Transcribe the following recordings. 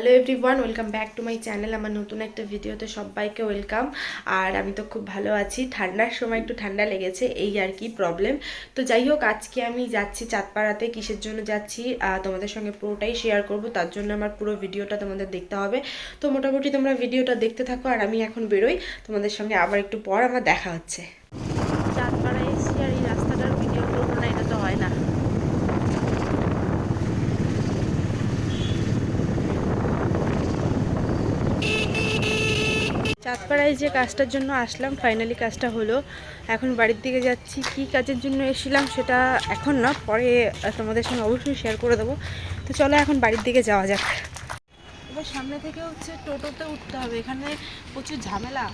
Hello everyone welcome back to my channel আমার নতুন একটা ভিডিওতে সবাইকে ওয়েলকাম আর আমি তো খুব ভালো আছি। ঠান্ডার সময় একটু ঠান্ডা লেগেছে, এই আর কি প্রবলেম তো যাই হোক, আজকে আমি যাচ্ছি চাঁদপাড়াতে, কিসের জন্য যাচ্ছি তোমাদের সঙ্গে পুরোটাই শেয়ার করব। তার জন্য আমার পুরো ভিডিওটা তোমাদের দেখতে হবে। তো মোটামুটি তোমরা ভিডিওটা দেখতে থাকো, আর আমি এখন বেরোই। তোমাদের সঙ্গে আবার একটু পর আমার দেখা হচ্ছে চাঁদপাড়ায় এসেছি আর এই রাস্তাটার ভিডিও করব না এটা তো হয় না চাঁদপাড়ায় যে কাজটার জন্য আসলাম ফাইনালি কাজটা হলো। এখন বাড়ির দিকে যাচ্ছি, কি কাজের জন্য এসেছিলাম সেটা এখন না, পরে তোমাদের সঙ্গে অবশ্যই শেয়ার করে দেবো। তো চলো এখন বাড়ির দিকে যাওয়া যাক। এবার সামনে থেকে হচ্ছে টোটোতে উঠতে হবে, এখানে প্রচুর ঝামেলা।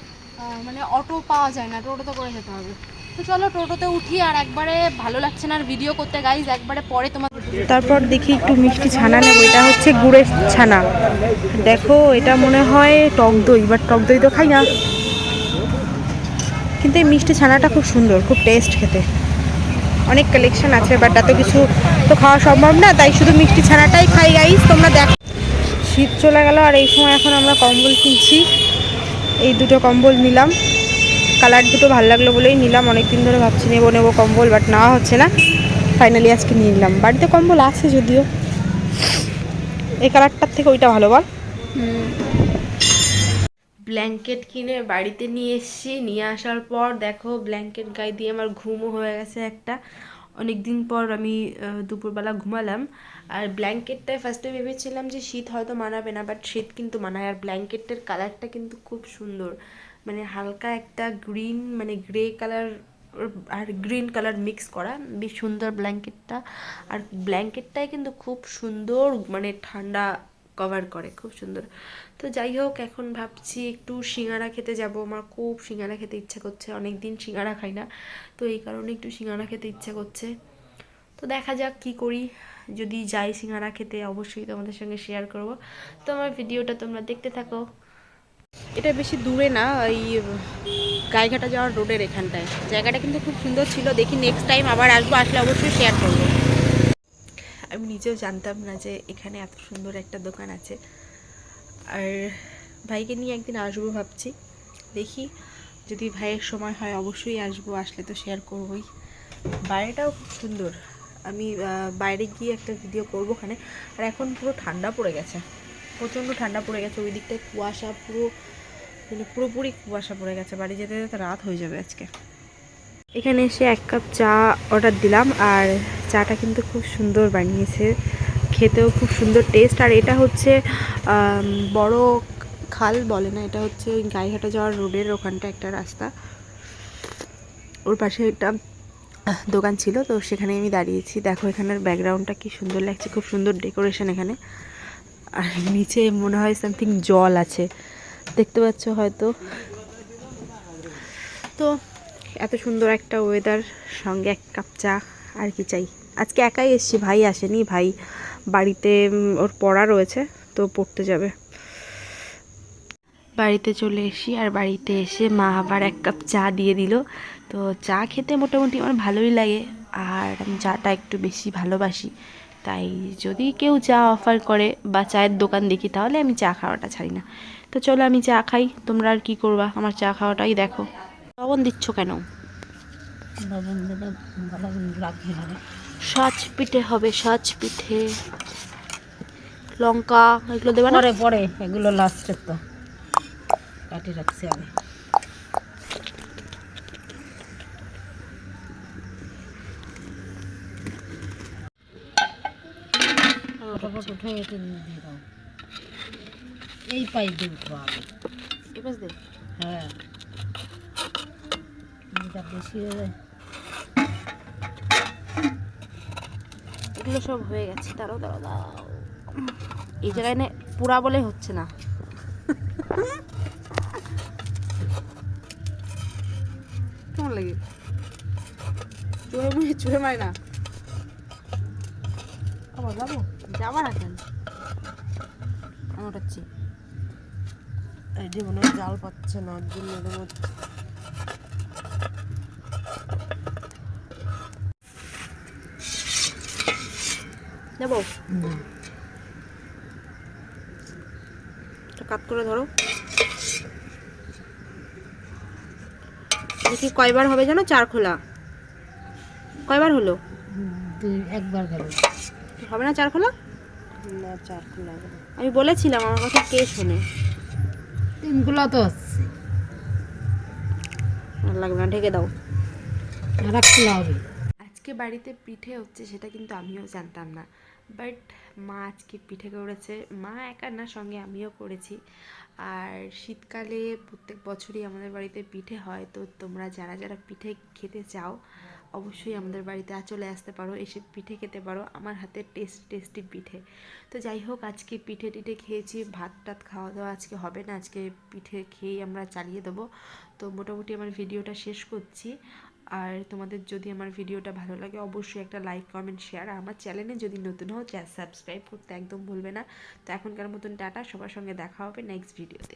মানে অটো পাওয়া যায় না, টোটোতে করে যেতে হবে। তো চলো টোটোতে উঠি আর একবারে ভালো লাগছে না আর ভিডিও করতে গাইজ একবারে পরে তোমার তারপর দেখি একটু মিষ্টি ছানা নেব, এটা হচ্ছে গুড়ের ছানা। দেখো, এটা মনে হয় টক দই বাট টক দই তো খাই না। কিন্তু এই মিষ্টি ছানাটা খুব সুন্দর, খুব টেস্ট খেতে। অনেক কালেকশন আছে বাট এত কিছু তো খাওয়া সম্ভব না, তাই শুধু মিষ্টি ছানাটাই খাই গাইস তোমরা দেখ। শীত চলে গেল, আর এই সময় এখন আমরা কম্বল কিনছি। এই দুটো কম্বল নিলাম। কালার দুটো ভালো লাগল বলেই নিলাম অনেক দিন ধরে ভাবছি নেব নেব কম্বল বাট নেওয়া হচ্ছে না। ফাইনালি আজকে নিয়ে নিলাম। বাড়িতে কম্বল আছে যদিও। এই কালারটার থেকে ওইটা ভালো বল। ব্ল্যাঙ্কেট কিনে বাড়িতে নিয়ে এসেছি। নিয়ে আসার পর দেখো, ব্ল্যাঙ্কেট গায়ে দিয়ে আমার ঘুমও হয়ে গেছে একটা। অনেক দিন পর আমি দুপুরবেলা ঘুমালাম। আর ব্ল্যাঙ্কেটটায় ফার্স্টে ভেবেছিলাম যে শীত হয়তো মানাবে না বাট শীত কিন্তু মানায়। আর ব্ল্যাঙ্কেটের কালারটা কিন্তু খুব সুন্দর। মানে হালকা একটা গ্রিন মানে গ্রে কালার আর গ্রিন কালার মিক্স করা। বেশ সুন্দর ব্ল্যাঙ্কেটটা আর ব্ল্যাঙ্কেটটাই কিন্তু খুব সুন্দর মানে ঠান্ডা কভার করে, খুব সুন্দর। তো যাই হোক, এখন ভাবছি একটু সিঙ্গারা খেতে যাব। আমার খুব সিঙ্গারা খেতে ইচ্ছা করছে। অনেক দিন সিঙ্গারা খাই না। তো এই কারণে একটু সিঙ্গারা খেতে ইচ্ছা করছে। তো দেখা যাক কি করি। যদি যাই সিঙ্গারা খেতে, অবশ্যই তোমাদের সঙ্গে শেয়ার করব। তো আমার ভিডিওটা তোমরা দেখতে থাকো। এটা বেশি দূরে না এই গায়েঘাটা যাওয়ার রোডের এখানটায়। জায়গাটা কিন্তু খুব সুন্দর ছিল, দেখি নেক্সট টাইম আবার আসব, আসলে অবশ্যই শেয়ার করব। আমি নিজেও জানতাম না যে এখানে এত সুন্দর একটা দোকান আছে। আর ভাইকে নিয়ে একদিন আসব ভাবছি, দেখি যদি ভাইয়ের সময় হয় অবশ্যই আসব, আসলে তো শেয়ার করবোই। বাইরেটাও খুব সুন্দর, আমি বাইরে গিয়ে একটা ভিডিও করব ওখানে। আর এখন পুরো ঠান্ডা পড়ে গেছে, প্রচণ্ড ঠান্ডা পড়ে গেছে, ওই দিকটায় কুয়াশা পুরো মানে পুরোপুরি কুয়াশা পড়ে গেছে, বাড়ি যেতে যেতে রাত হয়ে যাবে আজকে। এখানে এসে এক কাপ চা অর্ডার দিলাম আর চাটা কিন্তু খুব সুন্দর বানিয়েছে, খেতেও খুব সুন্দর টেস্ট আর এটা হচ্ছে বড় খাল বলে না, এটা হচ্ছে ওই গাইঘাটা যাওয়ার রোডের ওখানটা একটা রাস্তা। ওর পাশে একটা দোকান ছিল, তো সেখানে আমি দাঁড়িয়েছি। দেখো এখানের ব্যাকগ্রাউন্ডটা কি সুন্দর লাগছে, খুব সুন্দর ডেকোরেশন এখানে। আর নিচে মনে হয় সামথিং জল আছে। দেখতে পাচ্ছ হয়তো। তো এত সুন্দর একটা ওয়েদার সঙ্গে এক কাপ চা, আর কি চাই। আজকে একাই এসছি, ভাই আসেনি, ভাই বাড়িতে ওর পড়া রয়েছে, তো পড়তে যাবে। বাড়িতে চলে এসি আর বাড়িতে এসে মা আবার এক কাপ চা দিয়ে দিল। তো চা খেতে মোটামুটি আমার ভালোই লাগে, আর আমি চাটা একটু বেশি ভালোবাসি। তাই যদি কেউ চা অফার করে বা চায়ের দোকান দেখি তাহলে আমি চা খাওয়াটা ছাড়ি না। তো চলো আমি চা খাই তোমরা আর কি করবা? আমার চা খাওয়াটাই দেখো। লবণ দিচ্ছ কেন? সাজ পিঠে হবে সাজ পিঠে। লঙ্কা এগুলো দেবে না? পরে পরে এগুলো লাস্টে তো কাটি রাখছি আমি। ফটাফট উঠে এতে দিয়ে দাও এই পাইপ দিয়ে উঠবো আমি। এবার দে হ্যাঁ। এটা বেশি হয়ে যায়। এগুলো সব হয়ে গেছে দাঁড়াও দাঁড়াও দাঁড়াও। এই জায়গায় না পুরা বলে হচ্ছে না। কেমন লাগে? মুহে চুহে মারে না। আবার যাব? যাবার না কেন আমি ওঠাচ্ছি এই যে মনে হয় জাল পাচ্ছে না জন্য হুম। কাত করে ধরো। দেখি কয়বার হবে জানো চার খোলা। কয়বার হলো? একবার গেল হবে না চার খোলা? আমি বলেছিলাম আমার কথা কে শোনে? তিনগুলো তো আর লাগবে না ঢেকে দাও। হবে। আজকে বাড়িতে পিঠে হচ্ছে সেটা কিন্তু আমিও জানতাম না। বাট মা আজকে পিঠে করেছে। মা একা না সঙ্গে আমিও করেছি। আর শীতকালে প্রত্যেক বছরই আমাদের বাড়িতে পিঠে হয়। তো তোমরা যারা যারা পিঠে খেতে চাও অবশ্যই আমাদের বাড়িতে চলে আসতে পারো, এসে পিঠে খেতে পারো। আমার হাতের টেস্ট, টেস্টি পিঠে। তো যাই হোক, আজকে পিঠে টিঠে খেয়েছি, ভাত টাত খাওয়া দাওয়া আজকে হবে না, আজকে পিঠে খেয়েই আমরা চালিয়ে দেবো। তো মোটামুটি আমার ভিডিওটা শেষ করছি। আর তোমাদের যদি আমার ভিডিওটা ভালো লাগে, অবশ্যই একটা লাইক কমেন্ট শেয়ার আর আমার চ্যানেলে যদি নতুন হও, চ্যানেল সাবস্ক্রাইব করতে একদম ভুলবে না। তো এখনকার মতন টাটা, সবার সঙ্গে দেখা হবে নেক্সট ভিডিওতে